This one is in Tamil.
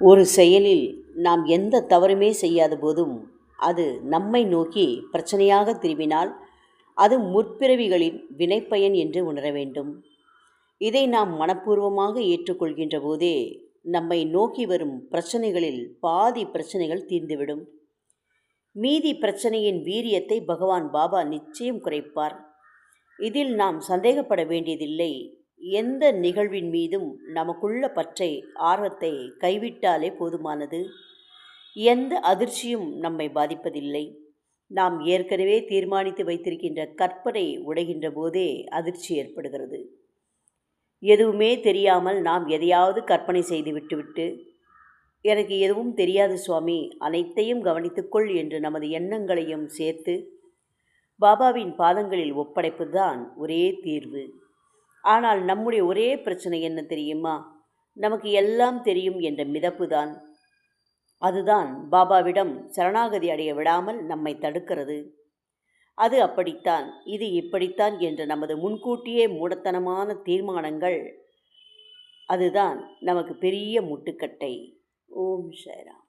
ஒரு செயலில் நாம் எந்த தவறுமே செய்யாத போதும் அது நம்மை நோக்கி பிரச்சனையாக திரும்பினால் அது முற்பிறவிகளின் வினைப்பயன் என்று உணர வேண்டும். இதை நாம் மனப்பூர்வமாக ஏற்றுக்கொள்கின்ற போதே நம்மை நோக்கி வரும் பிரச்சனைகளில் பாதி பிரச்சனைகள் தீர்ந்துவிடும். மீதி பிரச்சனையின் வீரியத்தை பகவான் பாபா நிச்சயம் குறைப்பார். இதில் நாம் சந்தேகப்பட வேண்டியதில்லை. எந்த நிகழ்வின் மீதும் நமக்குள்ள பற்றை ஆர்வத்தை கைவிட்டாலே போதுமானது? எந்த அதிர்ச்சியும் நம்மை பாதிப்பதில்லை. நாம் ஏற்கனவே தீர்மானித்து வைத்திருக்கின்ற கற்பனை உடைகின்ற போதே அதிர்ச்சி ஏற்படுகிறது. எதுவுமே தெரியாமல் நாம் எதையாவது கற்பனை செய்து விட்டுவிட்டு எனக்கு எதுவும் தெரியாது சுவாமி அனைத்தையும் கவனித்துக்கொள் என்று நமது எண்ணங்களையும் சேர்த்து பாபாவின் பாதங்களில் ஒப்படைப்பதுதான் ஒரே தீர்வு. ஆனால் நம்முடைய ஒரே பிரச்சனை என்ன தெரியுமா? நமக்கு எல்லாம் தெரியும் என்ற மிதப்பு தான் அதுதான் பாபாவிடம் சரணாகதி அடைய விடாமல் நம்மை தடுக்கிறது. அது அப்படித்தான் இது இப்படித்தான் என்ற நமது முன்கூட்டியே மூடத்தனமான தீர்மானங்கள். அதுதான் நமக்கு பெரிய முட்டுக்கட்டை. ஓம் ஷைராம்